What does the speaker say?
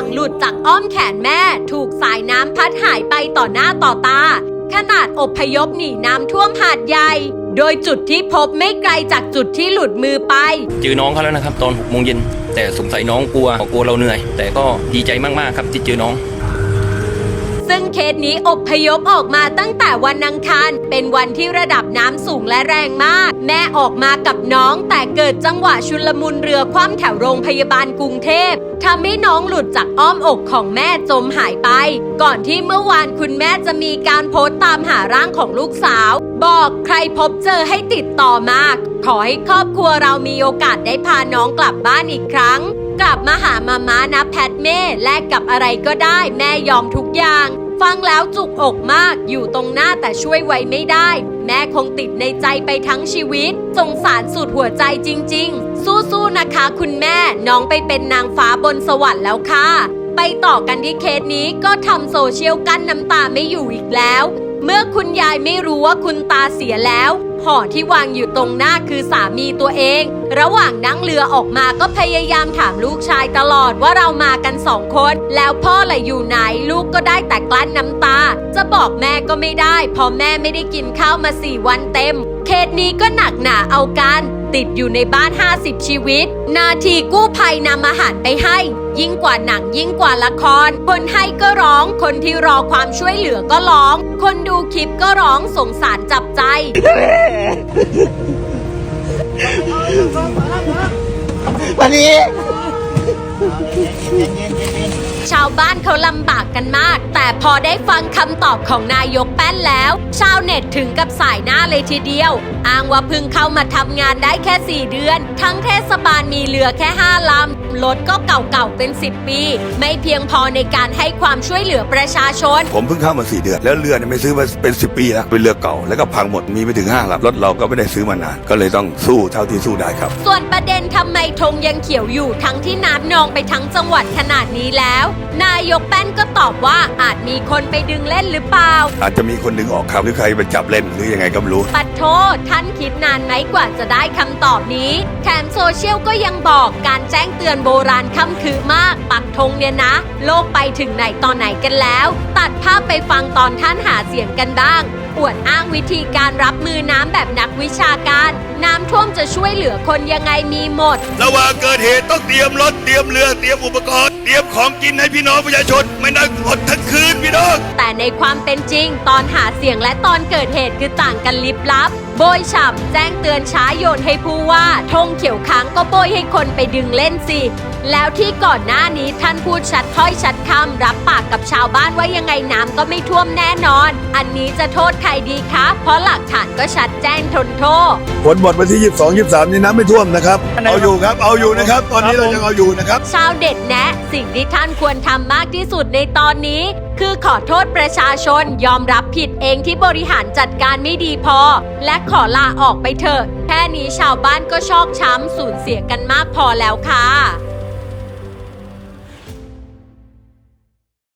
ังหลุดจากอ้อมแขนแม่ ถูกสายน้ำพัดหายไปต่อหน้าต่อตา ขนาดอบพยพหนีน้ำท่วมหาดใหญ่ โดยจุดที่พบไม่ไกลจากจุดที่หลุดมือไป เจอน้องเขาแล้วนะครับ ตอนหกโมงเย็นแต่สงสัยน้องกลัวกลัวเราเหนื่อย แต่ก็ดีใจมากๆครับที่เจอน้อง ซึ่งเคสนี้อบพยพออกมาตั้งแต่วันอังคาร เป็นวันที่ระดับน้ำสูงและแรงมาก แม่ออกมากับน้องแต่เกิดจังหวะชุลมุนเรือคว่ำแถวโรงพยาบาลกรุงเทพทำให้น้องหลุดจากอ้อมอกของแม่จมหายไป ก่อนที่เมื่อวานคุณแม่จะมีการโพสต์ตามหาร่างของลูกสาว บอกใครพบเจอให้ติดต่อมา ขอให้ครอบครัวเรามีโอกาสได้พาน้องกลับบ้านอีกครั้ง กลับมาหามาม้านะแพทเม่แลกกับอะไรก็ได้แม่ยอมทุกอย่าง ฟังแล้วจุกอกมากอยู่ตรงหน้าแต่ช่วยไว้ไม่ได้ แม่คงติดในใจไปทั้งชีวิต สงสารสุดหัวใจจริง ๆ สู้ๆนะคะ คุณแม่น้องไปเป็นนางฟ้าบนสวรรค์แล้วค่ะ ไปต่อกันที่เคสนี้ก็ทำโซเชียลกั้นน้ำตาไม่อยู่อีกแล้ว เมื่อคุณยายไม่รู้ว่าคุณตาเสียแล้ว ห่อที่วางอยู่ตรงหน้าคือสามีตัวเอง ระหว่างนั่งเรือออกมาก็พยายามถามลูกชายตลอดว่าเรามากันสองคน แล้วพ่อล่ะอยู่ไหนลูกก็ได้แต่กลั้นน้ำตา จะบอกแม่ก็ไม่ได้เพอแม่ไม่ได้กินข้าวมาสี่วันเต็ม เคสนี้ก็หนักหนาเอากัน ติดอยู่ในบ้าน 50 ชีวิต นาทีกู้ภัยนำอาหารไปให้ ยิ่งกว่าหนังยิ่งกว่าละคร คนให้ก็ร้อง คนที่รอความช่วยเหลือก็ร้อง คนดูคลิปก็ร้องสงสารจับใจ วันนี้ ชาวบ้านเขาลำบากกันมาก แต่พอได้ฟังคำตอบของนายกแป้นแล้ว ชาวเน็ตถึงกับสายหน้าเลยทีเดียว อ้างว่าเพิ่งเข้ามาทำงานได้แค่ 4 เดือน ทั้งเทศบาลมีเรือแค่ 5ลำรถก็เก่าๆเป็น 10 ปี ไม่เพียงพอในการให้ความช่วยเหลือประชาชน ผมเพิ่งเข้ามาสี่เดือน แล้วเรือเนี่ยไม่ซื้อมาเป็นสิบปีแล้วเป็นเรือเก่าแล้วก็พังหมดมีไม่ถึงห้าลำรถเราก็ไม่ได้ซื้อมานาน ก็เลยต้องสู้เท่าที่สู้ได้ครับ ส่วนประเด็นทำไมธงยังเขียวอยู่ทั้งที่น้ำนองไปทั้งจังหวัดขนาดนี้แล้วนายกแป้นก็ตอบว่าอาจมีคนไปดึงเล่นหรือเปล่า อาจจะมีคนดึงออกครับหรือใครไปจับเล่นหรือยังไงก็ไม่รู้ ปัดโทษท่านคิดนานไหมกว่าจะได้คำตอบนี้ แถมโซเชียลก็ยังบอกการแจ้งเตือนโบราณค่ำคือมาก ปักธงเนี่ยนะ โลกไปถึงไหนตอนไหนกันแล้ว ตัดภาพไปฟังตอนท่านหาเสียงกันบ้างอวดอ้างวิธีการรับมือน้ำแบบนักวิชาการ น้ำท่วมจะช่วยเหลือคนยังไงมีหมด ระหว่างเกิดเหตุต้องเตรียมรถเตรียมเรือเตรียมอุปกรณ์เตรียมของกินให้พี่น้องประชาชนไม่นั่งอดทั้งคืนพี่น้อง แต่ในความเป็นจริง ตอนหาเสียงและตอนเกิดเหตุคือต่างกันลิบลับ โบยฉ่ำแจ้งเตือนช้าโยนให้ผู้ว่าธงเขียวค้างก็โบยให้คนไปดึงเล่นสิ แล้วที่ก่อนหน้านี้ท่านพูดชัดถ้อยชัดคำรับปากกับชาวบ้านว่ายังไงน้ำก็ไม่ท่วมแน่นอน อันนี้จะโทษใครดีคะ เพราะหลักฐานก็ชัดแจ้งทนโทษ ผลหมดวันที่ 22 23 นี่น้ำไม่ท่วมนะครับ เอาอยู่ครับ เอาอยู่นะครับ ตอนนี้เรายังเอาอยู่นะครับ ชาวเด็ดแนะ สิ่งที่ท่านควรทำมากที่สุดในตอนนี้ คือขอโทษประชาชนยอมรับผิดเองที่บริหารจัดการไม่ดีพอ และขอลาออกไปเถอะ แค่นี้ชาวบ้านก็ชอกช้ำสูญเสียกันมากพอแล้วค่ะ